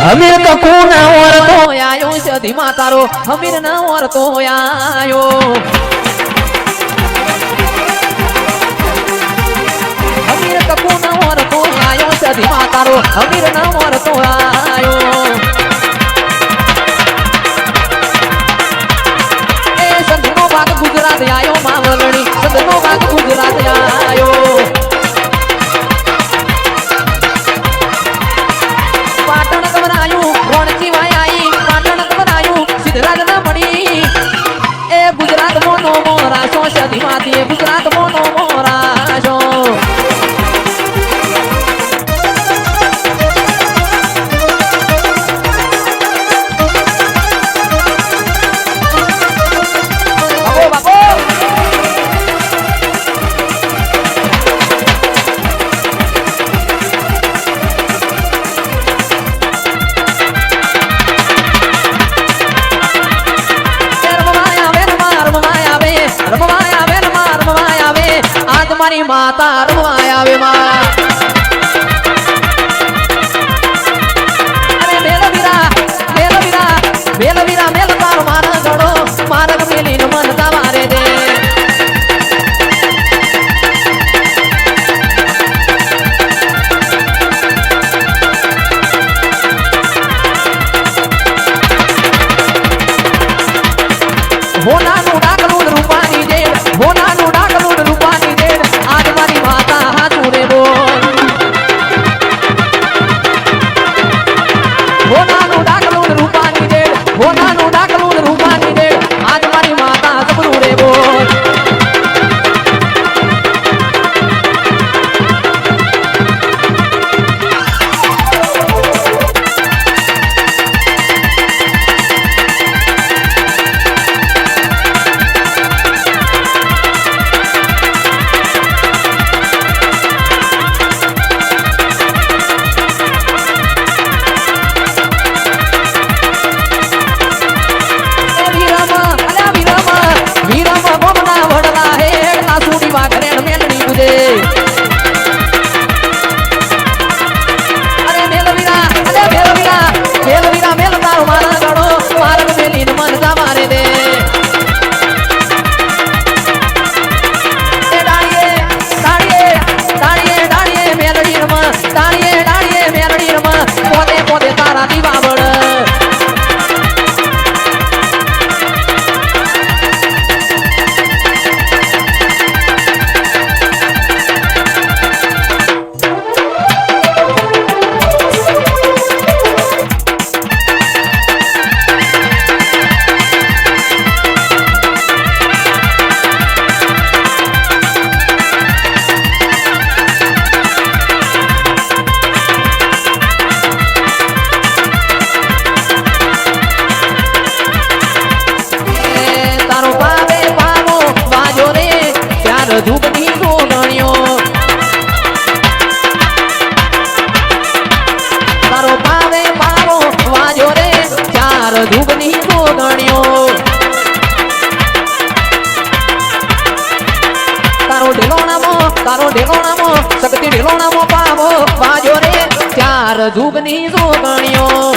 હમીર તો કુના ઓરતો આયો છે ધીમા તારો હમીર ના ઓરતો આયો હમીર તો કુના ઓરતો આયો છે ધીમા તારો હમીર ના ઓરતો આયો ગુજરાત મોનો મોરાશો સદીમાંથી ગુજરાત રમવાય આવે માં. અરે ધૂપની તારો પાવે પાવો વાજો રે, ચાર ધૂપની વાજો રે, ચાર ધૂપની ગોગણ્યો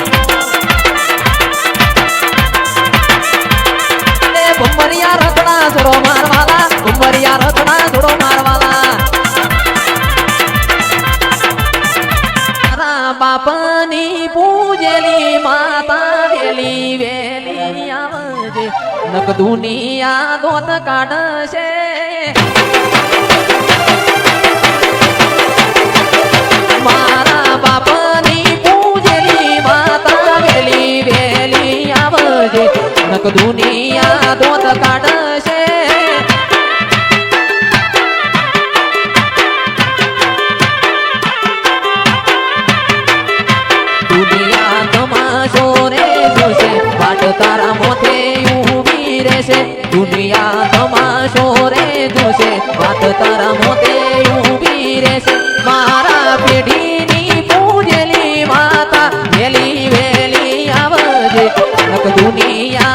એ ભમરિયા રતડા જોડો મારવાલા ભમરિયા રતડા નક દુનિયા દોત કાઢશે. મારા બાપની પૂજેલી માતા વેલી વેલી આવજે. નક દુનિયા દોત કાઢશે. દુનિયા તમાશો રે જોશે. વાટ તારા દુનિયા તમાશો રે જોશે. વાત તારા મોતે ઊભી રહેશે. મારા પેઢીની પૂજેલી માતા, વેલી વેલી આવજે. દુનિયા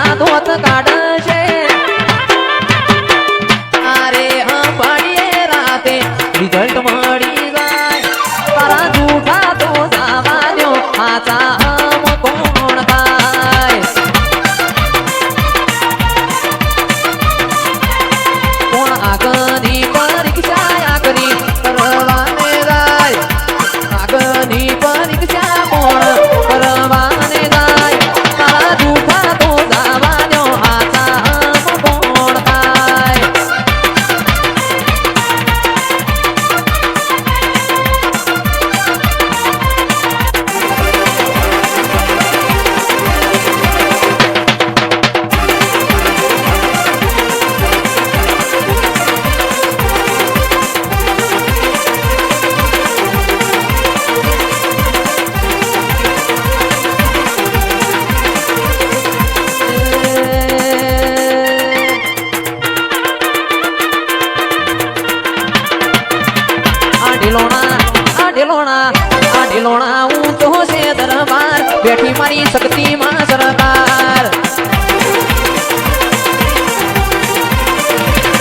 બેઠી મારી શક્તિમાં સરકાર.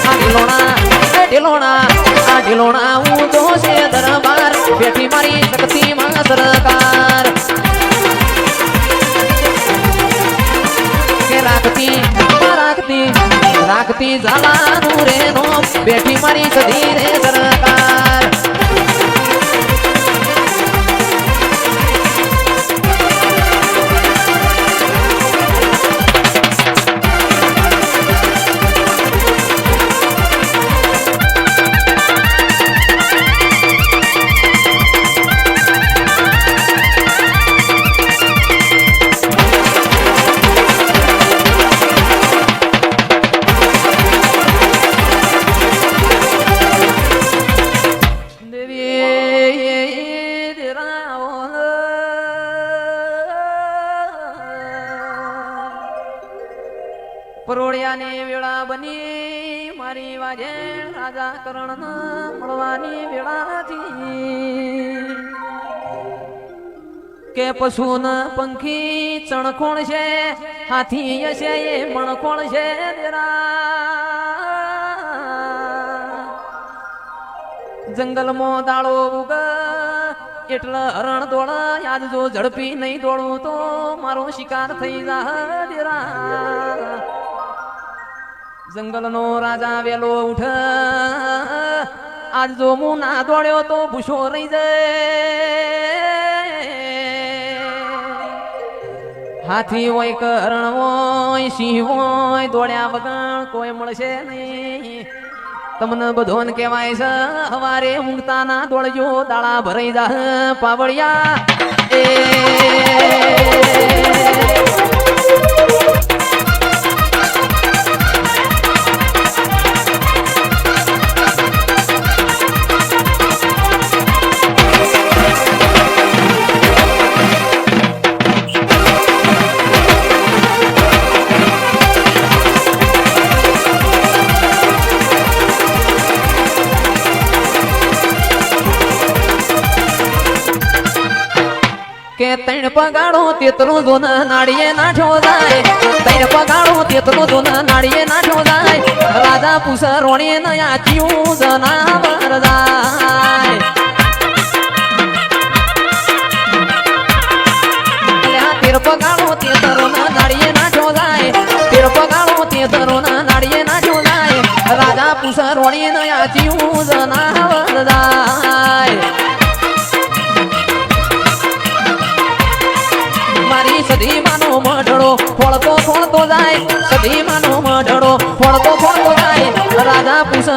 આ ઢીલોણા આ ઢીલોણા ઊંચો છે દરબાર. બેઠી મારી શક્તિમાં સરકાર. કે રાખતી રાખતી રાખતી ઝાલાનું રે નો બેઠી મારી સધી રે સરકાર. પરોળિયાની વેળા બની, મારી વાજે રાજા કરણ મળવાની વેળાથી કે પશુ ન પંખી ચણખોણ છે, હાથી હશે એ મણખોણ છે જંગલમાં દાળો ઉગ એટલે હરણ દોડ યાદ જો ઝડપી નહીં દોડું તો મારો શિકાર થઈ જા દેરા જંગલનો રાજા વેલો ઉઠ. આજ જો હું ના દોડ્યો તો ભૂસો રહી જાય. હાથી હોય, કરણ હોય, સિંહ હોય, દોડ્યા વગર કોઈ મળશે નહીં. તમને બધોન કહેવાય છે, હવારે ઊંઘતા ના દોડજો દાળા ભરાઈ જા, પાવળિયા. કે તૈણ પગાડો તેતરું જોન નાળીએ નાઠો જાય. તૈણ પગાડો તેતરું જોન નાળીએ નાઠો જાય. રાજા પૂછ નયા જનાવર જાય. અલ્યા, તેર પગાડો તેતરું નાળીએ નાઠો જાય. તેર પગાડો તેતરું નાળીએ નાઠો જાય. રાજા પૂછ રોણી નયા ચિયું જનાવર જાય. ફળતો ફોડતો જાય સધી માનો મઢડો ફળતો ફળતો જાય. રાજા પૂછ